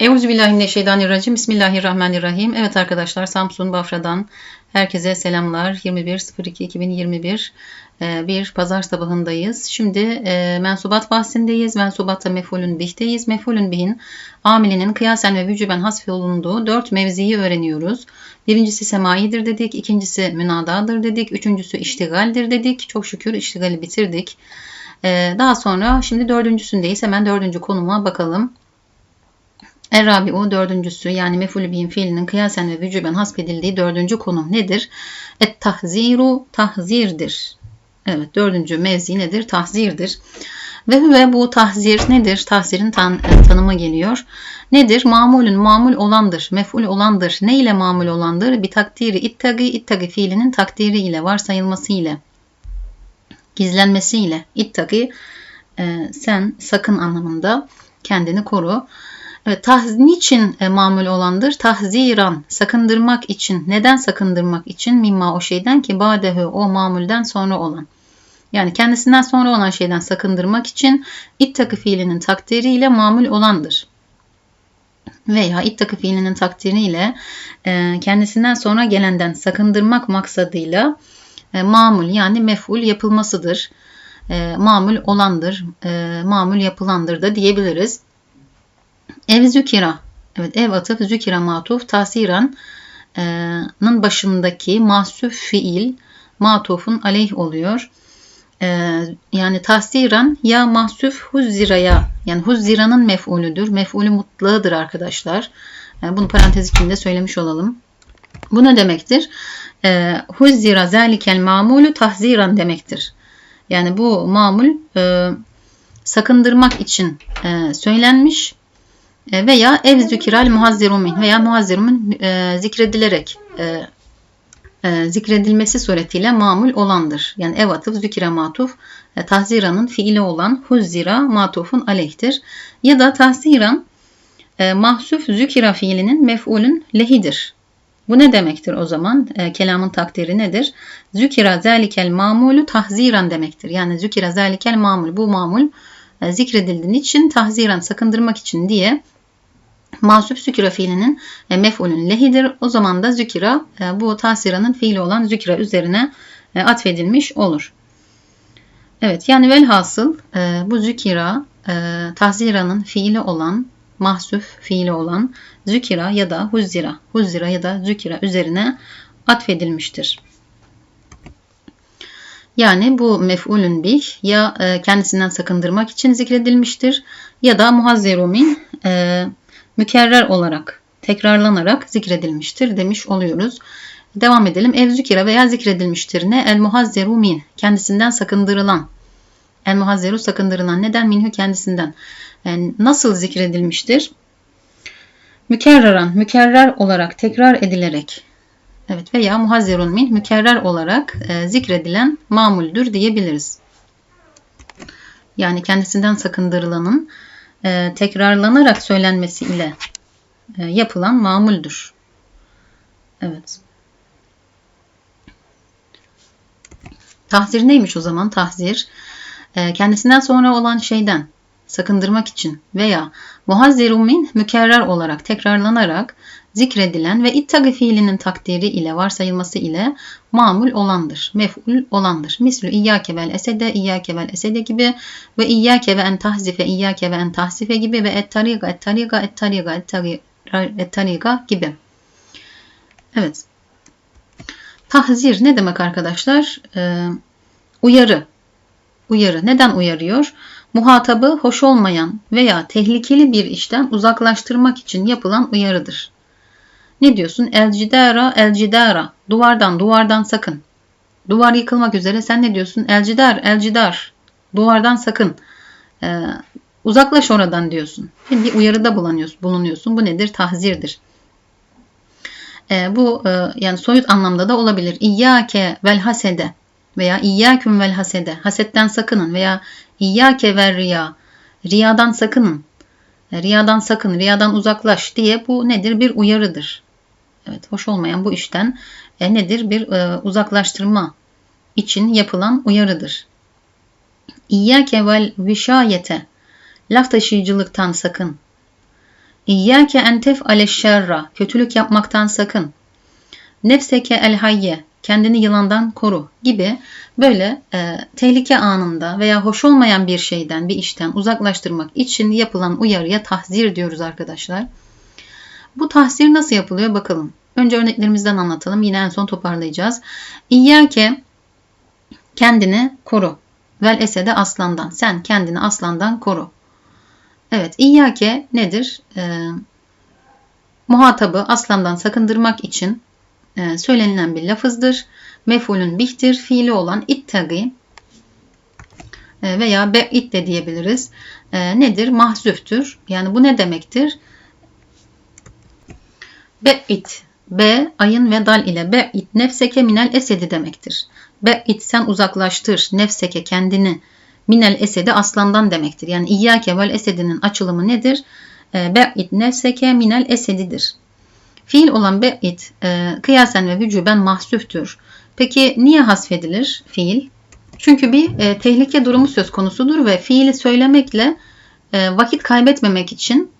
Euzubillahimineşşeytanirracim. Bismillahirrahmanirrahim. Evet arkadaşlar Samsun Bafra'dan herkese selamlar. 21.02.2021 e, bir pazar sabahındayız. Şimdi e, mensubat bahsindeyiz. Mensubatta mefulün bihteyiz. Mefulün bihin amilinin kıyasen ve vücuben hasfi olunduğu dört mevziyi öğreniyoruz. Birincisi semaidir dedik. ikincisi münadadır dedik. Üçüncüsü iştigaldir dedik. Çok şükür iştigali bitirdik. E, daha sonra şimdi dördüncüsündeyiz. Hemen dördüncü konuma bakalım. Errabi'u dördüncüsü yani mefulü bihin fiilinin kıyasen ve vücuben hasbedildiği dördüncü konum nedir? Et tahziru tahzirdir. Evet dördüncü mevzi nedir? Tahzirdir. Ve ve bu tahzir nedir? Tahzirin tan e, tanımı geliyor. Nedir? Mamulün mamul olandır, mef'ul olandır. Ne ile mamul olandır? Bir takdiri ittagi, ittagi fiilinin takdiri ile, varsayılması ile, gizlenmesi ile. İttagi e, sen sakın anlamında kendini koru. Evet, tahz niçin e, mamul olandır? Tahziran, sakındırmak için. Neden sakındırmak için? Mimma o şeyden ki badehu o mamulden sonra olan. Yani kendisinden sonra olan şeyden sakındırmak için ittakı fiilinin takdiriyle mamul olandır. Veya ittakı fiilinin takdiriyle e, kendisinden sonra gelenden sakındırmak maksadıyla e, mamul yani mef'ul yapılmasıdır. E, mamul olandır, e, mamul yapılandır da diyebiliriz. Ev zükira. Evet ev atıf zükira matuf tasiran'ın başındaki mahsuf fiil matufun aleyh oluyor. Ee, yani tahsiran ya mahsuf huzziraya yani huzzira'nın mef'ulüdür. Mef'ulü mutlağıdır arkadaşlar. Yani bunu parantez içinde söylemiş olalım. Bu ne demektir? Ee, huzzira zalikel mamulu tahziran demektir. Yani bu mamul e, sakındırmak için e, söylenmiş e, veya ev zükiral muhazzirumin veya muhazzirumun e, zikredilerek e, e, zikredilmesi suretiyle mamul olandır. Yani ev atıf zükire matuf e, tahziranın fiili olan huzzira matufun aleyhtir. Ya da tahziran e, mahsuf zükira fiilinin mef'ulün lehidir. Bu ne demektir o zaman? E, kelamın takdiri nedir? Zükira zalikel mamulu tahziran demektir. Yani zükira zalikel mamul. Bu mamul e, zikredildiğin için tahziran sakındırmak için diye Mansup zükira fiilinin e, mef'ulün lehidir. O zaman da zükira e, bu tasiranın fiili olan zükira üzerine e, atfedilmiş olur. Evet yani velhasıl e, bu zükira e, tahziranın fiili olan mahsuf fiili olan zükira ya da huzzira, huzzira ya da zükira üzerine atfedilmiştir. Yani bu mef'ulün bih ya e, kendisinden sakındırmak için zikredilmiştir ya da muhazzerumin e, mükerrer olarak tekrarlanarak zikredilmiştir demiş oluyoruz. Devam edelim. Ev zükira veya zikredilmiştir. Ne? El muhazzeru min. Kendisinden sakındırılan. El muhazzeru sakındırılan. Neden? Minhu kendisinden. Yani nasıl zikredilmiştir? Mükerreran, mükerrer olarak, tekrar edilerek. Evet veya muhazzerun min, mükerrer olarak e, zikredilen mamuldür diyebiliriz. Yani kendisinden sakındırılanın e, tekrarlanarak söylenmesi ile e, yapılan mamuldür. Evet. Tahzir neymiş o zaman? Tahzir e, kendisinden sonra olan şeyden sakındırmak için veya muhazzirun min mükerrer olarak tekrarlanarak zikredilen ve ittagi fiilinin takdiri ile varsayılması ile mamul olandır, mef'ul olandır. Mislü iyyake vel esede, iyyake vel esede gibi ve iyyake ve en tahzife, iyyake ve en tahzife gibi ve et tariga, et tariga, et tariga, et tariga gibi. Evet. Tahzir ne demek arkadaşlar? Ee, uyarı. Uyarı. Neden uyarıyor? Muhatabı hoş olmayan veya tehlikeli bir işten uzaklaştırmak için yapılan uyarıdır. Ne diyorsun? El cidara, el cidara. Duvardan, duvardan sakın. Duvar yıkılmak üzere. Sen ne diyorsun? El cidar, el cidar. Duvardan sakın. Ee, uzaklaş oradan diyorsun. Bir uyarıda bulunuyorsun. Bu nedir? Tahzirdir. Ee, bu e, yani soyut anlamda da olabilir. İyyake vel hasede veya iyyaküm vel hasede. Hasetten sakının veya iyyake vel riya. Riyadan sakının. Riyadan sakın, riyadan uzaklaş diye bu nedir? Bir uyarıdır. Evet, hoş olmayan bu işten e, nedir? Bir e, uzaklaştırma için yapılan uyarıdır. İyyâke vel vişayete laf taşıyıcılıktan sakın. İyyâke en tef'ale şerra. Kötülük yapmaktan sakın. Nefseke el hayye. Kendini yılandan koru gibi böyle e, tehlike anında veya hoş olmayan bir şeyden, bir işten uzaklaştırmak için yapılan uyarıya tahzir diyoruz arkadaşlar. Bu tahzir nasıl yapılıyor bakalım. Önce örneklerimizden anlatalım. Yine en son toparlayacağız. İyyâke kendini koru. Vel esede aslandan. Sen kendini aslandan koru. Evet, İyyake nedir? Ee, muhatabı aslandan sakındırmak için e, söylenilen bir lafızdır. Mef'ulün bihtir, fiili olan ittagi e, veya be'it de diyebiliriz. E, nedir? Mahzüftür. Yani bu ne demektir? Be'it, B, ayın ve dal ile be'it nefseke minel esedi demektir. Be'it sen uzaklaştır, nefseke kendini, minel esedi aslandan demektir. Yani İyyâke vel esedinin açılımı nedir? E, be'it nefseke minel esedidir. Fiil olan be'it e, kıyasen ve vücuben mahsüftür. Peki niye hasfedilir fiil? Çünkü bir e, tehlike durumu söz konusudur ve fiili söylemekle e, vakit kaybetmemek için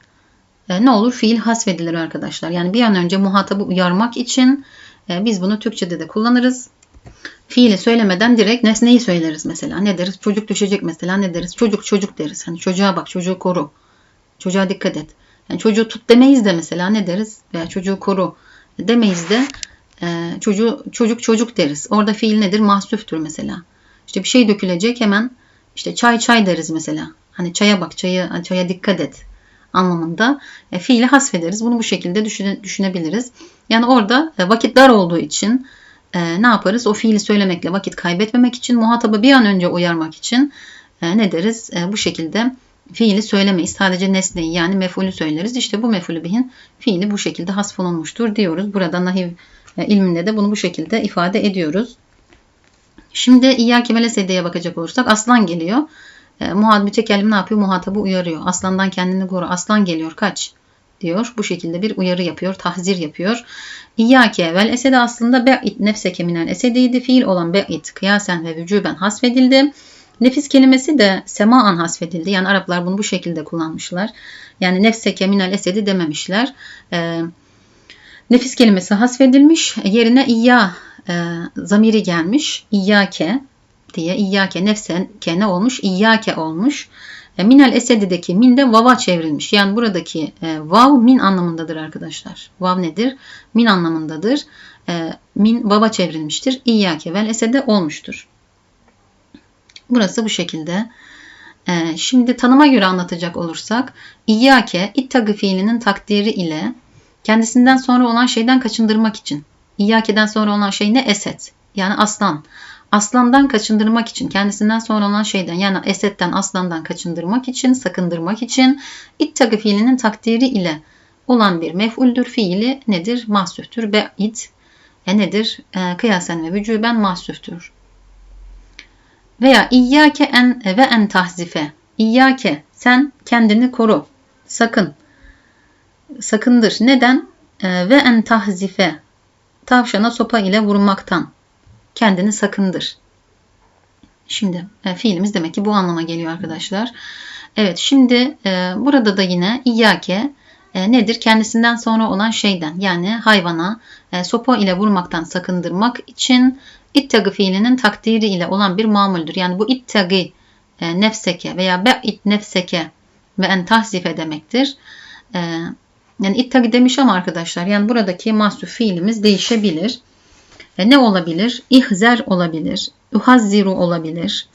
ne olur? Fiil hasfedilir arkadaşlar. Yani bir an önce muhatabı uyarmak için e, biz bunu Türkçe'de de kullanırız. Fiili söylemeden direkt nesneyi söyleriz mesela. Ne deriz? Çocuk düşecek mesela ne deriz? Çocuk çocuk deriz. Hani çocuğa bak, çocuğu koru. Çocuğa dikkat et. Yani çocuğu tut demeyiz de mesela ne deriz? Veya çocuğu koru demeyiz de e, çocuğu, çocuk çocuk deriz. Orada fiil nedir? Mahsüftür mesela. İşte bir şey dökülecek hemen işte çay çay deriz mesela. Hani çaya bak, çaya, çaya dikkat et anlamında e, fiili hasfederiz. Bunu bu şekilde düşüne, düşünebiliriz. Yani orada e, vakit dar olduğu için e, ne yaparız? O fiili söylemekle vakit kaybetmemek için, muhatabı bir an önce uyarmak için e, ne deriz? E, bu şekilde fiili söylemeyiz. Sadece nesneyi yani mefulü söyleriz. İşte bu mefulü bihin fiili bu şekilde hasfolunmuştur diyoruz. Burada nahiv e, ilminde de bunu bu şekilde ifade ediyoruz. Şimdi İyyâke ve leseddeye bakacak olursak aslan geliyor. E, muhat mütekellim ne yapıyor? Muhatabı uyarıyor. Aslandan kendini koru. Aslan geliyor kaç diyor. Bu şekilde bir uyarı yapıyor. Tahzir yapıyor. İyyâke vel esede aslında be'it nefseke minel esediydi. Fiil olan be'it kıyasen ve vücuben hasfedildi. Nefis kelimesi de semaan hasfedildi. Yani Araplar bunu bu şekilde kullanmışlar. Yani nefseke minel esedi dememişler. E, nefis kelimesi hasfedilmiş. Yerine iyya e, zamiri gelmiş. İyyake diye İyyake nefseke ne olmuş? İyyake olmuş. E, minel esedideki min de vava çevrilmiş. Yani buradaki e, vav min anlamındadır arkadaşlar. Vav nedir? Min anlamındadır. E, min vava çevrilmiştir. İyyake vel esede olmuştur. Burası bu şekilde. E, şimdi tanıma göre anlatacak olursak İyyake ittagı fiilinin takdiri ile kendisinden sonra olan şeyden kaçındırmak için. İyyake'den sonra olan şey ne? Eset. Yani aslan aslandan kaçındırmak için, kendisinden sonra olan şeyden yani esetten, aslandan kaçındırmak için, sakındırmak için ittagı fiilinin takdiri ile olan bir mef'uldür fiili nedir? Mahsüftür. Be'id e nedir? E, kıyasen ve vücuben mahsüftür. Veya iyyake en ve en tahzife. İyyake sen kendini koru. Sakın. Sakındır. Neden? E, ve en tahzife. Tavşana sopa ile vurmaktan kendini sakındır. Şimdi e, fiilimiz demek ki bu anlama geliyor arkadaşlar. Evet şimdi e, burada da yine iyyake e, nedir? Kendisinden sonra olan şeyden yani hayvana e, sopa ile vurmaktan sakındırmak için ittagi fiilinin takdiri ile olan bir mamuldür. Yani bu ittagi e, nefseke veya be'it nefseke ve en tahzife demektir. E, yani ittagi demiş ama arkadaşlar yani buradaki mahsuf fiilimiz değişebilir. E, ne olabilir? İhzer olabilir. Uhazziru olabilir.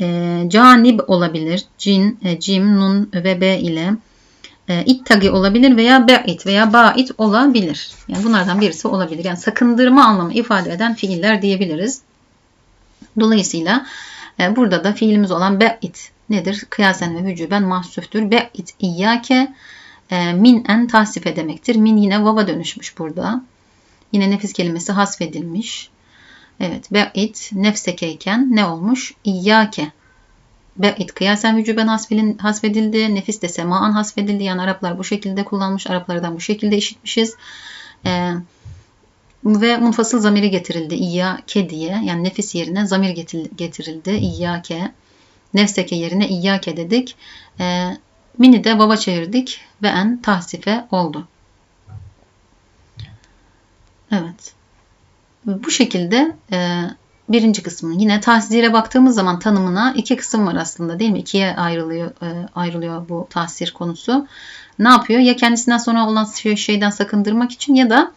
E, canib olabilir. Cin, e, cim, nun ve b ile. E, ittagi olabilir veya be'it veya ba'it olabilir. Yani bunlardan birisi olabilir. Yani sakındırma anlamı ifade eden fiiller diyebiliriz. Dolayısıyla e, burada da fiilimiz olan be'it nedir? Kıyasen ve vücuben mahsuftür. Be'it iyyake e, min en tahsife demektir. Min yine vava dönüşmüş burada. Yine nefis kelimesi hasfedilmiş. Evet. Be'it nefsekeyken ne olmuş? İyyake. Be'it kıyasen vücuben hasfedildi. Nefis de semaan hasfedildi. Yani Araplar bu şekilde kullanmış. Araplardan bu şekilde işitmişiz. Ee, ve munfasıl zamiri getirildi. İyyake diye. Yani nefis yerine zamir getirildi. İyyake. Nefseke yerine İyyake dedik. Ee, Mini de baba çevirdik ve en tahsife oldu. Evet. Bu şekilde e, birinci kısmı. Yine tahsire baktığımız zaman tanımına iki kısım var aslında değil mi? İkiye ayrılıyor e, ayrılıyor bu tahsir konusu. Ne yapıyor? Ya kendisinden sonra olan şeyden sakındırmak için ya da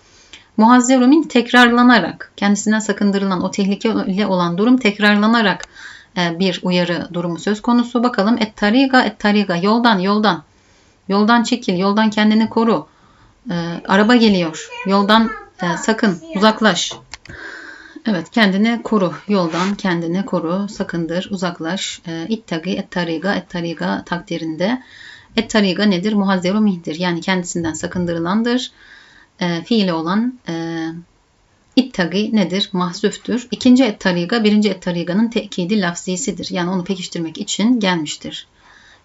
muhazzerumin tekrarlanarak kendisinden sakındırılan o tehlikeli olan durum tekrarlanarak e, bir uyarı durumu söz konusu. Bakalım et tariga et tariga yoldan yoldan yoldan çekil yoldan kendini koru. E, araba geliyor yoldan e, sakın uzaklaş. Evet kendini koru. Yoldan kendini koru. Sakındır. Uzaklaş. E, ittagi et tariga et tariga takdirinde. Et tariga nedir? Muhazzeru mihdir. Yani kendisinden sakındırılandır. E, fiili olan e, ittagi nedir? Mahzüftür. İkinci et tariga birinci et tariganın tekidi lafzisidir. Yani onu pekiştirmek için gelmiştir.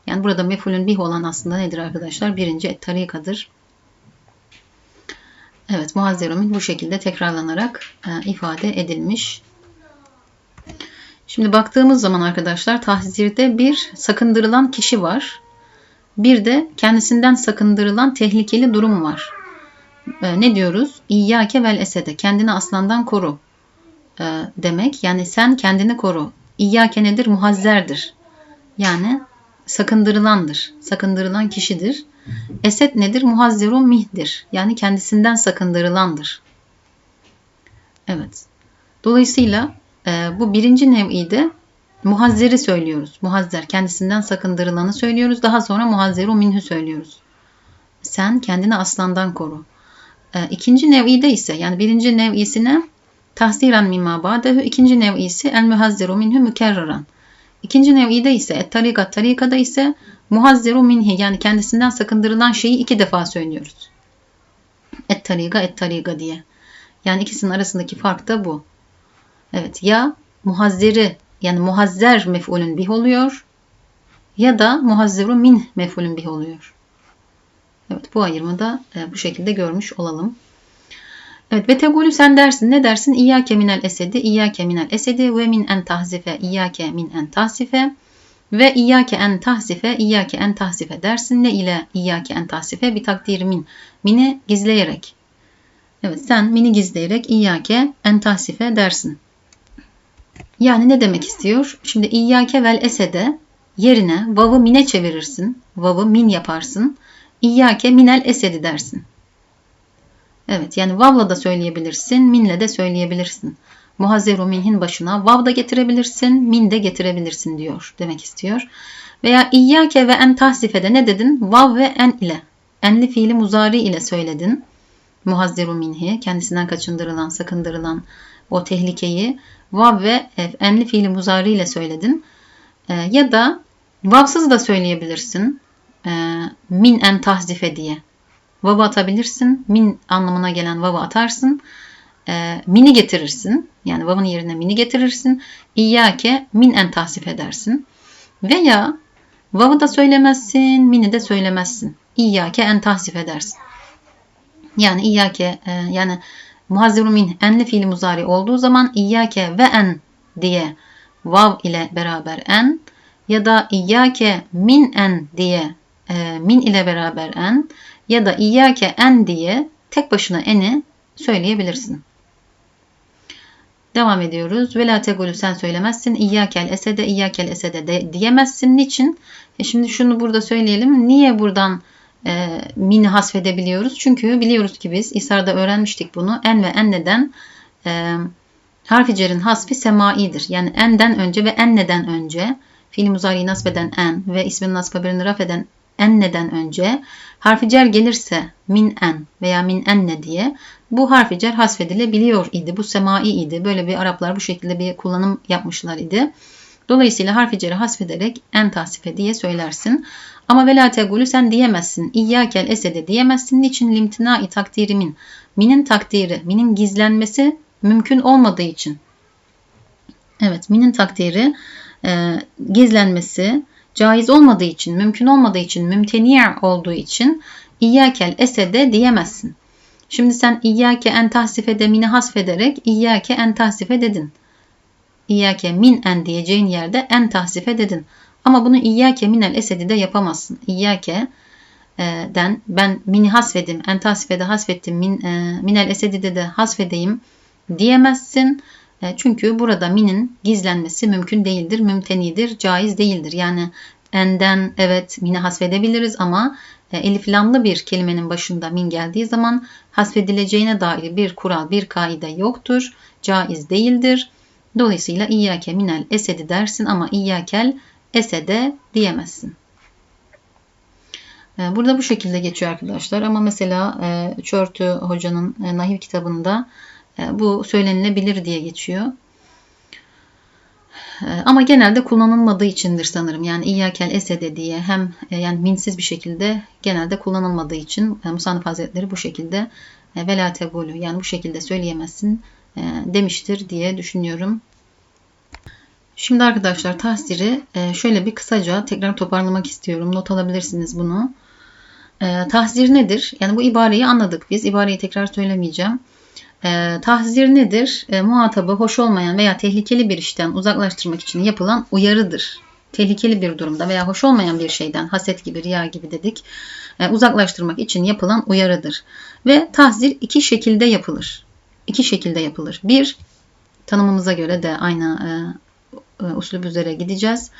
Yani burada mefulün bih olan aslında nedir arkadaşlar? Birinci et tarikadır. Evet, muhazzerumin bu şekilde tekrarlanarak e, ifade edilmiş. Şimdi baktığımız zaman arkadaşlar tahzirde bir sakındırılan kişi var. Bir de kendisinden sakındırılan tehlikeli durum var. E, ne diyoruz? İyyâke vel esede. Kendini aslandan koru e, demek. Yani sen kendini koru. İyyâke nedir? Muhazzerdir. Yani sakındırılandır. Sakındırılan kişidir. Esed nedir? Muhazzirun mihdir. Yani kendisinden sakındırılandır. Evet. Dolayısıyla e, bu birinci nev'i de muhazzeri söylüyoruz. Muhazzer kendisinden sakındırılanı söylüyoruz. Daha sonra muhazzeru minhü söylüyoruz. Sen kendini aslandan koru. E, ikinci nev'i de ise yani birinci nev'isine tahsiren mimma ba'dehu ikinci nev'isi el muhazzeru minhü mükerraran. İkinci nev'ide ise et tarikat tarikada ise muhazzeru minhi yani kendisinden sakındırılan şeyi iki defa söylüyoruz. Et tariga et tariga diye. Yani ikisinin arasındaki fark da bu. Evet ya muhazzeri yani muhazzer mef'ulün bih oluyor ya da muhazzeru min mef'ulün bih oluyor. Evet bu ayırımı da e, bu şekilde görmüş olalım. Evet ve tegulü sen dersin. Ne dersin? İyyâke minel esedi, iyyâke minel esedi ve min en tahzife, iyyâke min en tahzife ve iyyâke en tahzife, iyyâke en tahzife dersin. Ne ile iyyâke en tahzife? Bir takdir min. Mini gizleyerek. Evet sen mini gizleyerek iyyâke en tahzife dersin. Yani ne demek istiyor? Şimdi iyyâke vel esede yerine vav'ı mine çevirirsin. Vav'ı min yaparsın. İyyâke minel esedi dersin. Evet yani vavla da söyleyebilirsin, minle de söyleyebilirsin. Muhazzeru minhin başına vav da getirebilirsin, min de getirebilirsin diyor demek istiyor. Veya iyyake ve en tahsifede ne dedin? Vav ve en ile. Enli fiili muzari ile söyledin. Muhazzeru minhi kendisinden kaçındırılan, sakındırılan o tehlikeyi vav ve enli fiili muzari ile söyledin. E, ya da vavsız da söyleyebilirsin. E, min en tahzife diye. Vav'ı atabilirsin. Min anlamına gelen vav'ı atarsın. E, mini getirirsin. Yani vav'ın yerine mini getirirsin. İyyake min en tahsif edersin. Veya vav'ı da söylemezsin, mini de söylemezsin. İyyake en tahsif edersin. Yani iyyake e, yani muhazziru min enli fiili muzari olduğu zaman iyyake ve en diye vav ile beraber en ya da iyyake min en diye e, min ile beraber en ya da İyyâke en diye tek başına eni söyleyebilirsin. Devam ediyoruz. Ve la tegulü sen söylemezsin. İyyâkel esede, İyyâkel esede de diyemezsin. Niçin? E şimdi şunu burada söyleyelim. Niye buradan e, mini hasfedebiliyoruz? Çünkü biliyoruz ki biz İsa'da öğrenmiştik bunu. En ve enneden e, harfi cerin hasfi semaidir. Yani enden önce ve enneden önce fiil muzariyi nasbeden en ve ismin nasb haberini raf eden enneden önce harfi cer gelirse min en veya min enne diye bu harfi cer hasfedilebiliyor idi. Bu semai idi. Böyle bir Araplar bu şekilde bir kullanım yapmışlar idi. Dolayısıyla harfi ceri hasfederek en tasife diye söylersin. Ama vela tegulü sen diyemezsin. İyyâkel esede diyemezsin. Niçin limtina-i takdirimin? Minin takdiri, minin gizlenmesi mümkün olmadığı için. Evet, minin takdiri e, gizlenmesi caiz olmadığı için, mümkün olmadığı için, mümteni olduğu için İyyâkel esede diyemezsin. Şimdi sen İyyâke en tahsife demini hasfederek İyyâke en tahsife dedin. İyyâke min en diyeceğin yerde en tahsife dedin. Ama bunu İyyâke minel esedi de yapamazsın. İyyâke e, den ben mini hasfedim, entasifede hasfettim, min, e, minel esedide de hasfedeyim diyemezsin. E, çünkü burada minin gizlenmesi mümkün değildir, mümtenidir, caiz değildir. Yani enden evet mini hasfedebiliriz ama e, elif lamlı bir kelimenin başında min geldiği zaman hasfedileceğine dair bir kural, bir kaide yoktur. Caiz değildir. Dolayısıyla İyyâke minel esedi dersin ama İyyâkel esede diyemezsin. E, burada bu şekilde geçiyor arkadaşlar ama mesela Çörtü Hoca'nın Nahiv kitabında bu söylenilebilir diye geçiyor. Ama genelde kullanılmadığı içindir sanırım. Yani İyyakel esede diye hem yani minsiz bir şekilde genelde kullanılmadığı için Musannif Hazretleri bu şekilde vela tebulü yani bu şekilde söyleyemezsin demiştir diye düşünüyorum. Şimdi arkadaşlar tahsiri şöyle bir kısaca tekrar toparlamak istiyorum. Not alabilirsiniz bunu. Tahzir nedir? Yani bu ibareyi anladık biz. İbareyi tekrar söylemeyeceğim. E, tahzir nedir? E, muhatabı hoş olmayan veya tehlikeli bir işten uzaklaştırmak için yapılan uyarıdır. Tehlikeli bir durumda veya hoş olmayan bir şeyden, haset gibi, riya gibi dedik, e, uzaklaştırmak için yapılan uyarıdır. Ve tahzir iki şekilde yapılır. İki şekilde yapılır. Bir, tanımımıza göre de aynı e, e, usul üzere gideceğiz.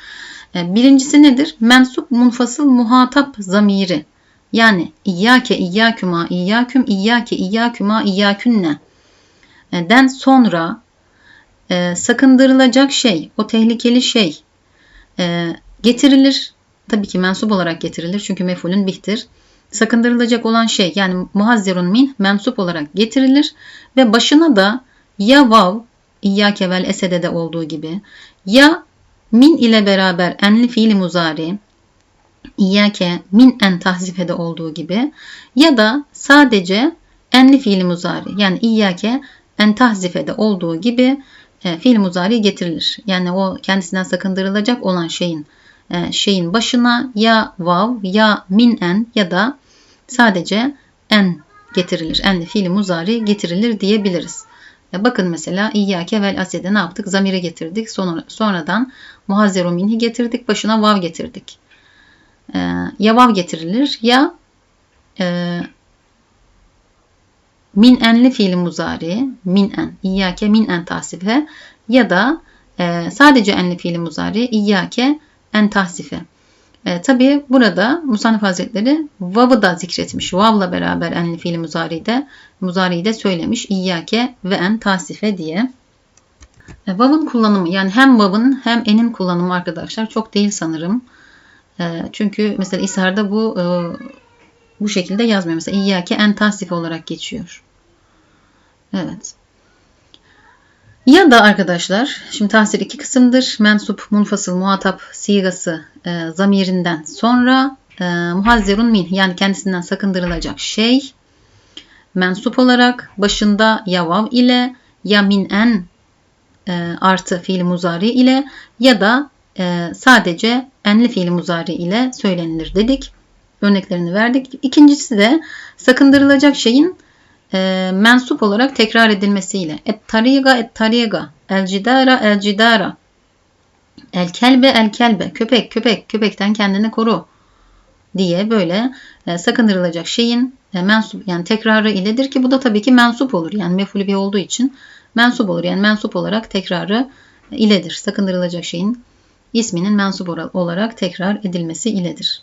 E, birincisi nedir? Mensup munfasıl muhatap zamiri. Yani İyyâke iyyâküma iyyâküm iyyâke iyyâküma iyyâkünne den sonra e, sakındırılacak şey, o tehlikeli şey e, getirilir. Tabii ki mensup olarak getirilir çünkü mefulün bihtir. Sakındırılacak olan şey yani muhazzirun min mensup olarak getirilir ve başına da ya vav İyyâke vel esedede olduğu gibi ya min ile beraber enli fiili muzari İyyâke min en tahzifede olduğu gibi ya da sadece enli fiili muzari yani İyyâke en tahzifede olduğu gibi e, fiil muzari getirilir. Yani o kendisinden sakındırılacak olan şeyin e, şeyin başına ya vav ya min en ya da sadece en getirilir. Enli fiil muzari getirilir diyebiliriz. E, bakın mesela İyyâke vel asede ne yaptık? Zamiri getirdik. Sonra, sonradan muhazzeru minhi getirdik. Başına vav getirdik. E, ya vav getirilir ya e, min enli fiili muzari, min en, İyyâke min en tahsife ya da e, sadece enli fiili muzari, İyyâke en tahsife. E, Tabi burada Musannif Hazretleri vav'ı da zikretmiş. Vav'la beraber enli fiili muzari de, muzari'yi de söylemiş. İyyâke ve en tahsife diye. E, vav'ın kullanımı yani hem vav'ın hem enin kullanımı arkadaşlar çok değil sanırım. E, çünkü mesela İshar'da bu e, bu şekilde yazmıyor. Mesela İyyâke en tahsife olarak geçiyor. Evet. Ya da arkadaşlar, şimdi tahsil iki kısımdır. Mensup, munfasıl, muhatap, sigası e, zamirinden sonra e, muhazzerun min yani kendisinden sakındırılacak şey mensup olarak başında ya vav ile ya min en e, artı fiil muzari ile ya da e, sadece enli fiil muzari ile söylenilir dedik. Örneklerini verdik. İkincisi de sakındırılacak şeyin e, mensup olarak tekrar edilmesiyle et tariga et tariga el cidara el cidara el kelbe el kelbe köpek köpek köpekten kendini koru diye böyle e, sakındırılacak şeyin e, mensup yani tekrarı iledir ki bu da tabii ki mensup olur. Yani mefulü olduğu için mensup olur. Yani mensup olarak tekrarı iledir. Sakındırılacak şeyin isminin mensup olarak tekrar edilmesi iledir.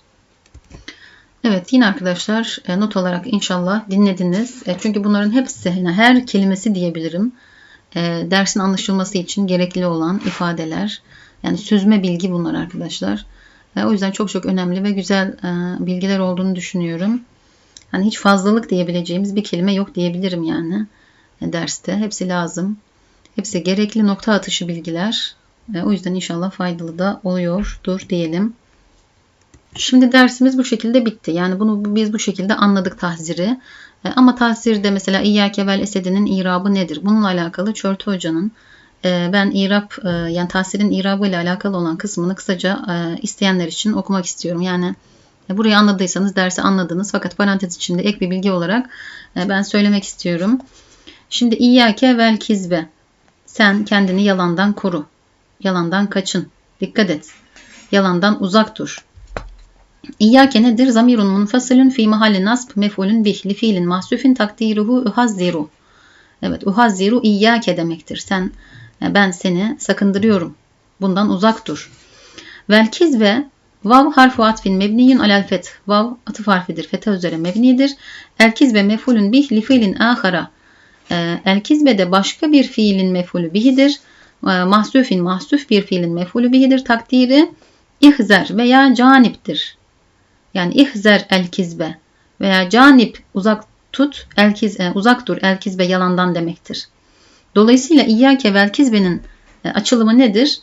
Evet yine arkadaşlar e, not olarak inşallah dinlediniz. E, çünkü bunların hepsi yani her kelimesi diyebilirim. E, dersin anlaşılması için gerekli olan ifadeler. Yani süzme bilgi bunlar arkadaşlar. O yüzden çok çok önemli ve güzel bilgiler olduğunu düşünüyorum. Hani hiç fazlalık diyebileceğimiz bir kelime yok diyebilirim yani derste. Hepsi lazım. Hepsi gerekli nokta atışı bilgiler. O yüzden inşallah faydalı da oluyordur diyelim. Şimdi dersimiz bu şekilde bitti. Yani bunu biz bu şekilde anladık tahziri. E, ama tahzirde mesela İyyâke esedinin irabı nedir? Bununla alakalı Çörtü Hoca'nın e, ben irab e, yani tahsirin irabı ile alakalı olan kısmını kısaca isteyenler için okumak istiyorum. Yani burayı anladıysanız dersi anladınız. Fakat parantez içinde ek bir bilgi olarak ben söylemek istiyorum. Şimdi İyyâke vel kizbe. Sen kendini yalandan koru. Yalandan kaçın. Dikkat et. yalandan uzak dur. İyyâke nedir? Zamirun munfasilun fi mahalli nasb mef'ulün bih li fiilin mahsufin takdiruhu uhazziru. Evet uhazziru iyyâke demektir. Sen ben seni sakındırıyorum. Bundan uzak dur. Vel ve Vav harfu atfin mebniyun alel fet. Vav atıf harfidir. Fete üzere mebnidir. El kizbe mefulün bih li fiilin ahara. Ee, El kizbe de başka bir fiilin mefulü bihidir. Ee, mahsufin mahsuf bir fiilin mefulü bihidir. Takdiri ihzer veya caniptir. Yani ihzer el kizbe veya canip uzak tut el kiz, e, uzak dur el kizbe yalandan demektir. Dolayısıyla iyyake vel kizbenin e, açılımı nedir?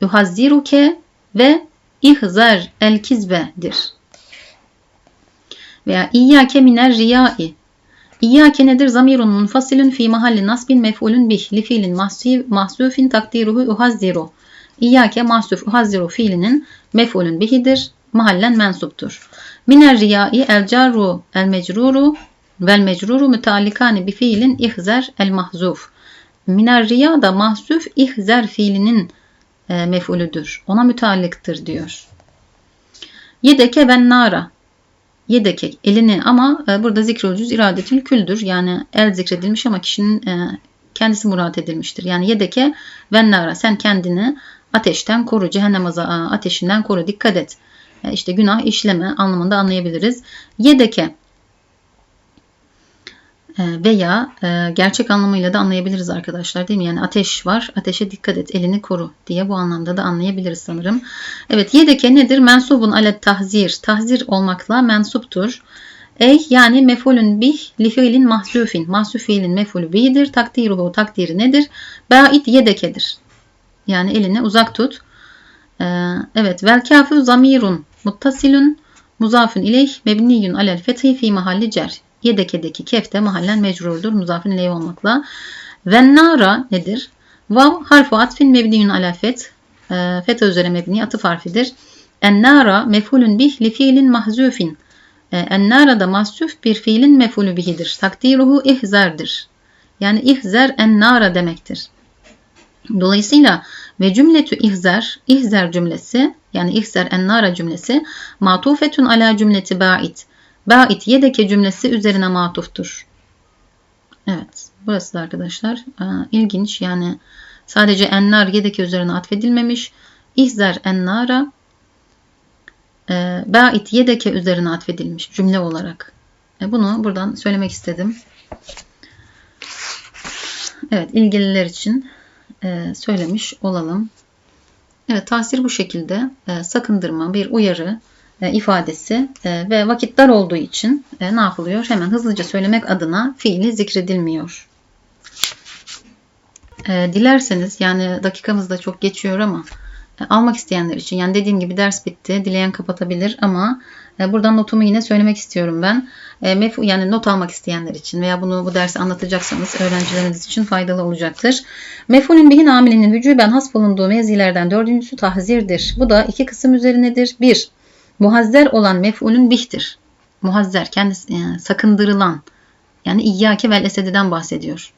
Yuhazziruke ve ihzar el kizbedir. Veya iyyake miner riyai. İyyake nedir? Zamirun munfasilun fi mahalli nasbin mef'ulun bih li fiilin mahsufin takdiruhu uhazziru. İyyake mahsuf uhazziru fiilinin mef'ulun bihidir. Mahallen mensuptur. Miner riyai el carru el mecruru vel mecruru müteallikani bi fiilin ihzer el mahzuf. Miner riya da mahsuf ihzer fiilinin e, mef'ulüdür. Ona müteallıktır diyor. Yedeke ben nara. Yedeke elini ama e, burada zikrolcüz iradetül küldür. Yani el zikredilmiş ama kişinin e, kendisi murat edilmiştir. Yani yedeke ben nara. Sen kendini ateşten koru. Cehennem ateşinden koru. Dikkat et. E, işte günah işleme anlamında anlayabiliriz. Yedeke ee, veya e, gerçek anlamıyla da anlayabiliriz arkadaşlar değil mi? Yani ateş var, ateşe dikkat et, elini koru diye bu anlamda da anlayabiliriz sanırım. Evet, yedeke nedir? Mensubun alet tahzir. Tahzir olmakla mensuptur. Ey yani mefulün bih li fiilin mahzufin. Mahzuf fiilin mefulü bihidir. Takdiruhu takdiri nedir? Ba'id yedekedir. Yani elini uzak tut. Ee, evet. Vel kafu zamirun muttasilun muzafun ileyh mebniyun alel fethi fi mahalli cer. Yedekedeki kefte mahallen mecrurdur. Muzafin ileyh olmakla. Vennara nedir? Vav harfu atfin mebniyun ala fet. E, fetha üzere mebni atıf harfidir. Ennara mefulün bih li fiilin mahzufin. E, ennara da mahzuf bir fiilin mefulü bihidir. Takdiruhu ihzerdir. Yani ihzer ennara demektir. Dolayısıyla ve cümletü ihzer, ihzer cümlesi yani ihzer ennara cümlesi matufetun ala cümleti ba'id. Ba'it yedeke cümlesi üzerine matuftur. Evet. Burası da arkadaşlar ilginç. Yani sadece ennar yedeke üzerine atfedilmemiş. İhzer ennara e, ba'it yedeke üzerine atfedilmiş cümle olarak. E, bunu buradan söylemek istedim. Evet ilgililer için e, söylemiş olalım. Evet tahsir bu şekilde sakındırma bir uyarı e, ifadesi e, ve vakit dar olduğu için e, ne yapılıyor? Hemen hızlıca söylemek adına fiili zikredilmiyor. Dilerseniz yani dakikamız da çok geçiyor ama almak isteyenler için yani dediğim gibi ders bitti. Dileyen kapatabilir ama buradan notumu yine söylemek istiyorum ben. Mef yani not almak isteyenler için veya bunu bu dersi anlatacaksanız öğrencileriniz için faydalı olacaktır. Mef'ulün bihin amilinin vücuben has bulunduğu mevzilerden dördüncüsü tahzirdir. Bu da iki kısım üzerinedir. Bir, Muhazzer olan mef'ulün bihtir. Muhazzer kendisi yani e, sakındırılan yani iyyake vel esediden bahsediyor.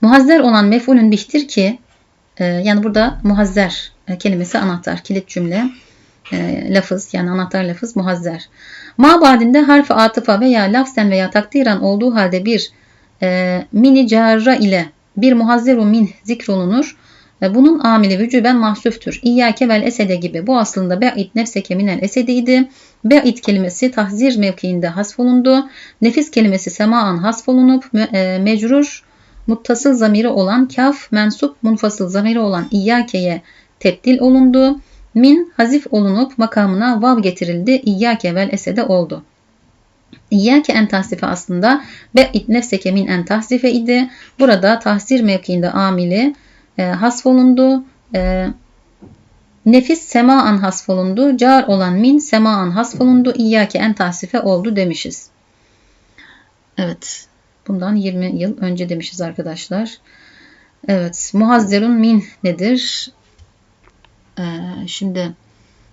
Muhazzer olan mef'ulün bihtir ki e, yani burada muhazzer e, kelimesi anahtar, kilit cümle, e, lafız yani anahtar lafız muhazzer. Mabadinde harfi atıfa veya lafzen veya takdiren olduğu halde bir e, mini carra ile bir muhazzeru min zikrolunur. Bunun amili vücuben mahsüftür. İyyâke vel esede gibi. Bu aslında be'id nefseke minel esediydi. Be'id kelimesi tahzir mevkiinde hasfolundu. Nefis kelimesi semaan hasfolunup e, mecrur muttasıl zamiri olan kaf mensup munfasıl zamiri olan İyyâke'ye tebdil olundu. Min hazif olunup makamına vav getirildi. İyyâke vel esede oldu. İyyâke en tahsife aslında be'id nefseke min en tahsife idi. Burada tahsir mevkiinde amili e, hasfolundu. E, nefis semaan hasfolundu. Car olan min semaan hasfolundu. İyyâke en tahsife oldu demişiz. Evet. Bundan 20 yıl önce demişiz arkadaşlar. Evet. Muhazzerun min nedir? Ee, şimdi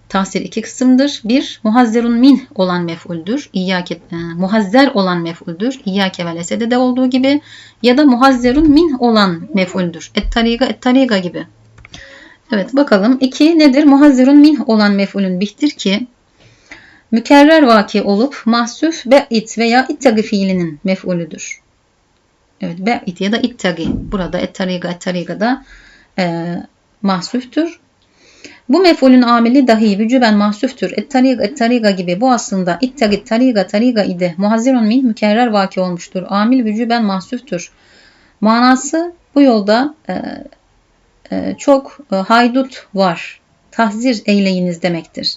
tahsil iki kısımdır. Bir, muhazzerun min olan mef'uldür. İyyake, e, muhazzer olan mef'uldür. İyyake vel esede de olduğu gibi. Ya da muhazzerun min olan mef'uldür. Et-tariga et-tariga gibi. Evet bakalım. 2 nedir? Muhazzirun min olan mef'ulün bihtir ki mükerrer vaki olup mahsuf be'it veya ittagi fiilinin mef'ulüdür. Evet be'it ya da ittagi. Burada ettariga ettarigada e, mahsuftur. Bu mef'ulün amili dahi vücuben mahsuftur. Ettariga ettariga gibi bu aslında ittagi tariga tariga idi. Muhazzirun min mükerrer vaki olmuştur. Amil vücuben mahsuftur. Manası bu yolda e, e, çok e, haydut var. Tahzir eyleyiniz demektir.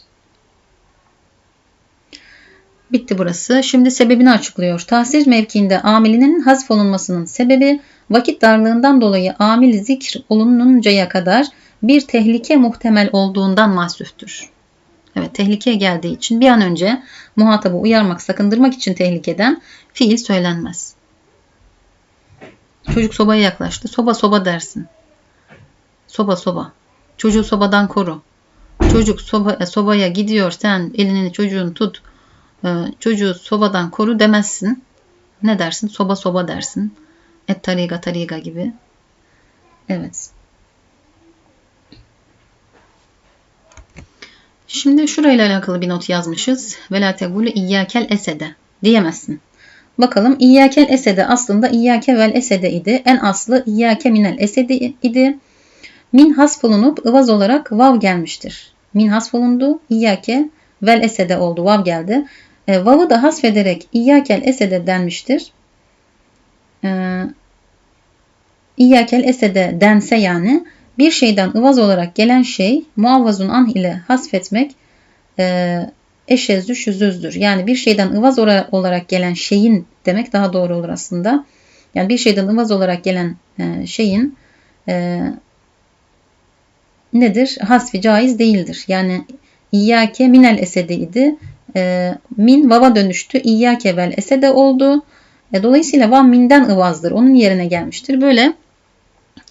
Bitti burası. Şimdi sebebini açıklıyor. Tahsir mevkiinde amilinin hazf olunmasının sebebi vakit darlığından dolayı amil zikr olununcaya kadar bir tehlike muhtemel olduğundan mahsuftür. Evet tehlikeye geldiği için bir an önce muhatabı uyarmak, sakındırmak için tehlikeden fiil söylenmez. Çocuk sobaya yaklaştı. Soba soba dersin. Soba soba. Çocuğu sobadan koru. Çocuk soba, e, sobaya gidiyor sen elini çocuğun tut. E, çocuğu sobadan koru demezsin. Ne dersin? Soba soba dersin. Et tariga tariga gibi. Evet. Şimdi şurayla alakalı bir not yazmışız. Ve la tegulu iyyakel esede diyemezsin. Bakalım İyyâkel esede aslında İyyâke vel esede idi. En aslı İyyâke minel esede idi. Min hasfolunup ıvaz olarak vav gelmiştir. Min hasfolundu. İyyâke vel esede oldu. Vav geldi. E, vav'ı da hasfederek İyyâkel esede denmiştir. E, İyyâkel esede dense yani bir şeyden ıvaz olarak gelen şey muavvazun an ile hasfetmek e, eşezzü şüzüzdür. Yani bir şeyden ıvaz olarak gelen şeyin demek daha doğru olur aslında. Yani bir şeyden ıvaz olarak gelen e, şeyin e, nedir? Hasfi caiz değildir. Yani İyyâke minel esedeydi. E, min vava dönüştü. İyyâke vel esede oldu. E, dolayısıyla vav minden ıvazdır. Onun yerine gelmiştir. Böyle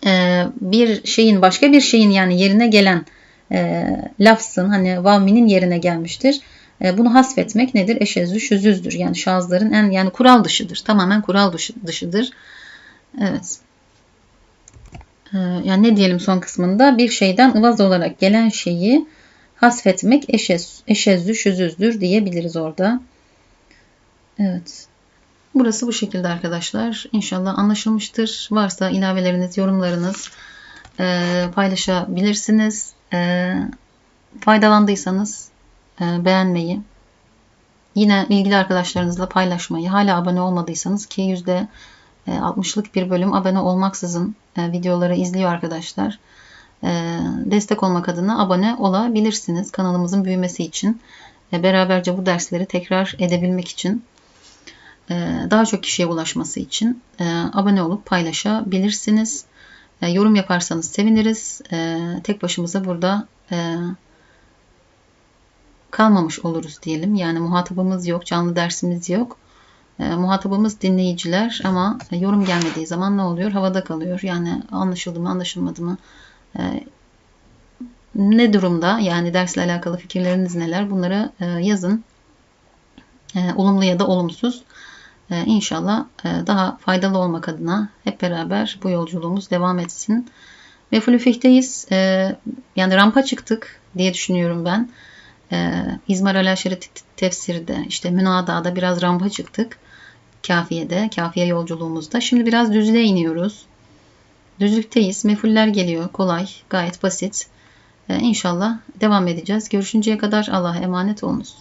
e, bir şeyin başka bir şeyin yani yerine gelen e, lafzın hani vav minin yerine gelmiştir. E, bunu hasfetmek nedir? Eşezzü şüzüzdür. Yani şazların en yani kural dışıdır. Tamamen kural dışı, dışıdır. Evet. E, yani ne diyelim son kısmında? Bir şeyden ıvaz olarak gelen şeyi hasfetmek eşez, eşezzü şüzüzdür diyebiliriz orada. Evet. Burası bu şekilde arkadaşlar. İnşallah anlaşılmıştır. Varsa ilaveleriniz, yorumlarınız e, paylaşabilirsiniz. E, faydalandıysanız e, beğenmeyi, yine ilgili arkadaşlarınızla paylaşmayı, hala abone olmadıysanız ki yüzde 60'lık e, bir bölüm abone olmaksızın e, videoları izliyor arkadaşlar. Destek olmak adına abone olabilirsiniz kanalımızın büyümesi için. Beraberce bu dersleri tekrar edebilmek için daha çok kişiye ulaşması için abone olup paylaşabilirsiniz. Yorum yaparsanız seviniriz. Tek başımıza burada kalmamış oluruz diyelim. Yani muhatabımız yok, canlı dersimiz yok. E, muhatabımız dinleyiciler ama yorum gelmediği zaman ne oluyor? Havada kalıyor. Yani anlaşıldı mı, anlaşılmadı mı? E, ne durumda? Yani dersle alakalı fikirleriniz neler? Bunları e, yazın. E, olumlu ya da olumsuz. E, inşallah e, daha faydalı olmak adına hep beraber bu yolculuğumuz devam etsin. Ve Fulüfih'teyiz. E, yani rampa çıktık diye düşünüyorum ben e, İzmar Alaşeri tefsirde işte Münada'da biraz rampa çıktık. Kafiye'de, kafiye yolculuğumuzda. Şimdi biraz düzlüğe iniyoruz. Düzlükteyiz. Mefuller geliyor. Kolay, gayet basit. Ee, inşallah devam edeceğiz. Görüşünceye kadar Allah'a emanet olunuz.